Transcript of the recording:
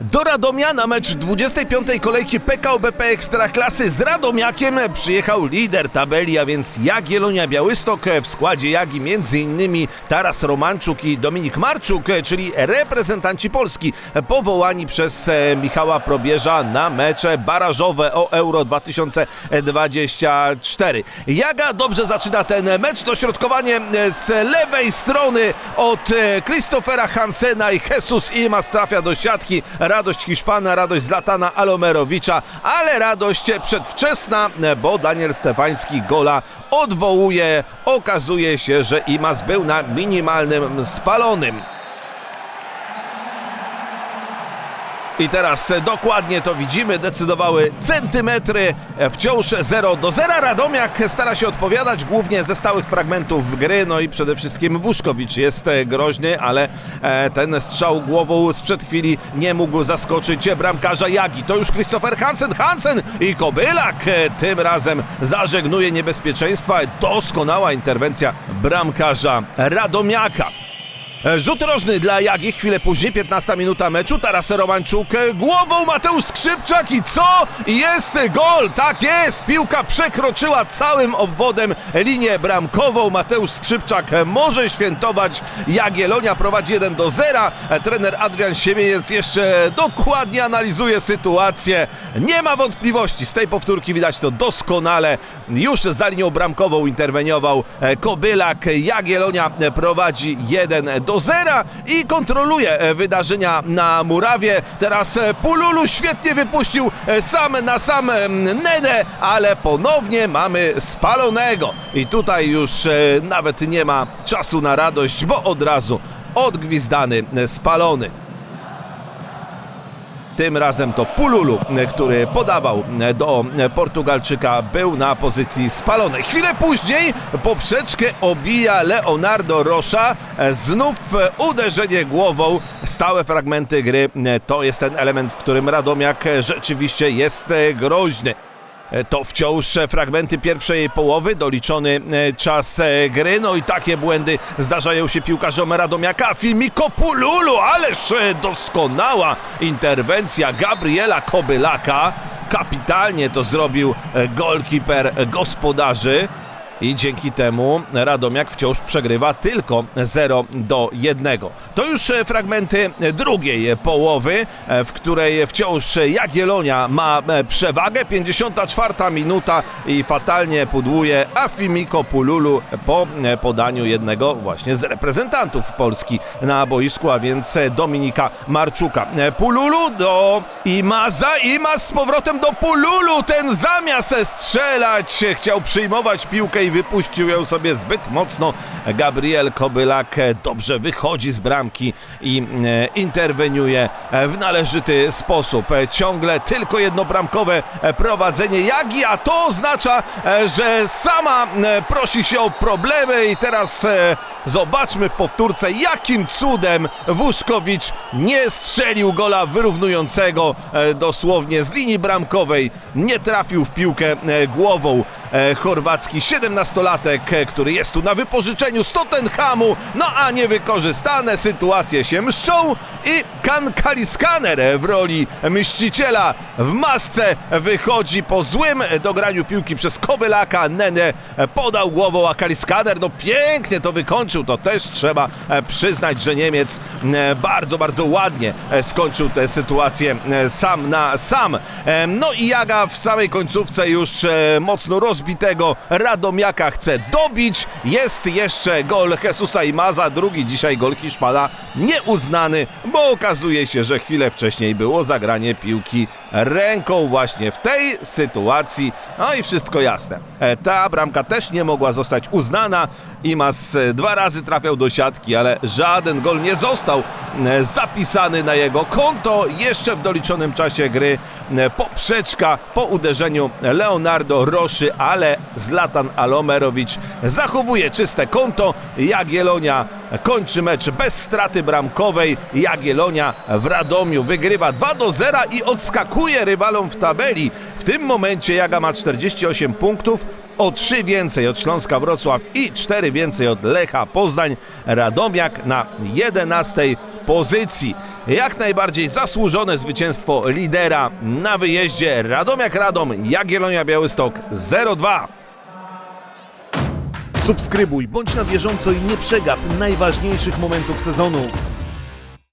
Do Radomia na mecz 25. kolejki PKO BP Ekstraklasy z Radomiakiem przyjechał lider tabeli, a więc Jagiellonia Białystok w składzie Jagi m.in. Taras Romanczuk i Dominik Marczuk, czyli reprezentanci Polski powołani przez e, Michała Probierza na mecze barażowe o Euro 2024. Jaga dobrze zaczyna ten mecz, dośrodkowanie z lewej strony od e, Christophera Hansena i Jesus Imas trafia do siatki. Radość Hiszpana, radość Zlatana Alomerowicza, ale radość przedwczesna, bo Daniel Stefański gola odwołuje. Okazuje się, że Imas był na minimalnym spalonym. I teraz e, dokładnie to widzimy, decydowały centymetry, e, wciąż 0 do 0. Radomiak stara się odpowiadać głównie ze stałych fragmentów gry, no i przede wszystkim Wuszkowicz jest e, groźny, ale ten strzał głową sprzed chwili nie mógł zaskoczyć bramkarza Jagi. To już Christopher Hansen, Hansen i Kobylak tym razem zażegnuje niebezpieczeństwa. Doskonała interwencja bramkarza Radomiaka. E, Rzut rożny dla Jagi, chwilę później, 15 minuta meczu, Taras Romanczuk, e, głową Mateusz Skrzypczak i co? Jest gol, tak jest, piłka przekroczyła całym obwodem linię bramkową, Mateusz Skrzypczak może świętować, Jagiellonia prowadzi 1 do 0, E, trener Adrian Siemieniec jeszcze dokładnie analizuje sytuację, nie ma wątpliwości, z tej powtórki widać to doskonale, już za linią bramkową interweniował Kobylak, Jagiellonia e, prowadzi 1 do 0 i kontroluje wydarzenia na murawie. Teraz Pululu świetnie wypuścił e, sam na sam e, Nene, ale ponownie mamy spalonego. I tutaj już e, nawet nie ma czasu na radość, bo od razu odgwizdany, spalony. Tym razem to Pululu, który podawał do Portugalczyka, był na pozycji spalonej. Chwilę później poprzeczkę obija Leonardo Rocha. Znów uderzenie głową. Stałe fragmenty gry to jest ten element, w którym Radomiak rzeczywiście jest groźny. E, To wciąż fragmenty pierwszej połowy, doliczony e, czas e, gry, no i takie błędy zdarzają się piłkarzom Radomiaka. Filmiko Pululu, ależ doskonała interwencja Gabriela Kobylaka. Kapitalnie to zrobił golkiper gospodarzy. I dzięki temu Radomiak wciąż przegrywa tylko 0 do 1. To już e, fragmenty drugiej połowy, e, w której wciąż Jagiellonia ma e, przewagę. 54 minuta i fatalnie pudłuje Afimiko Pululu po podaniu jednego właśnie z reprezentantów Polski na boisku, a więc Dominika Marczuka. Pululu do Imaza, Imaz z powrotem do Pululu. Ten zamiast strzelać chciał przyjmować piłkę i wypuścił ją sobie zbyt mocno. Gabriel Kobylak dobrze wychodzi z bramki i e, interweniuje w należyty sposób. Ciągle tylko jednobramkowe prowadzenie Jagi, a to oznacza, e, że sama e, prosi się o problemy i teraz zobaczmy w powtórce, jakim cudem Wuszkowicz nie strzelił gola wyrównującego e, dosłownie z linii bramkowej. Nie trafił w piłkę e, głową e, chorwacki 17-latek, e, który jest tu na wypożyczeniu z Tottenhamu, no a niewykorzystane sytuacje się mszczą i Kan Kaliskaner w roli mściciela w masce wychodzi po złym dograniu piłki przez Kobylaka. Nene podał głową, a Kaliskaner no pięknie to wykończył. To też trzeba e, przyznać, że Niemiec e, bardzo, bardzo ładnie e, skończył tę sytuację sam na sam. No i Jaga w samej końcówce już mocno rozbitego Radomiaka chce dobić. Jest jeszcze gol Jesusa Imaza, drugi dzisiaj gol Hiszpana nieuznany, bo okazuje się, że chwilę wcześniej było zagranie piłki ręką właśnie w tej sytuacji. No i wszystko jasne. Ta bramka też nie mogła zostać uznana. Imas dwa razy trafiał do siatki, ale żaden gol nie został e, zapisany na jego konto. Jeszcze w doliczonym czasie gry e, poprzeczka po uderzeniu Leonardo Roszy, ale Zlatan Alomerowicz zachowuje czyste konto. Jagiellonia kończy mecz bez straty bramkowej. Jagiellonia w Radomiu wygrywa 2 do 0 i odskakuje rywalom w tabeli. W tym momencie Jaga ma 48 punktów, o 3 więcej od Śląska Wrocław i 4 więcej od Lecha Poznań. Radomiak na 11 pozycji. Jak najbardziej zasłużone zwycięstwo lidera na wyjeździe Radomiak Radom, Jagiellonia Białystok 0-2. Subskrybuj, bądź na bieżąco i nie przegap najważniejszych momentów sezonu.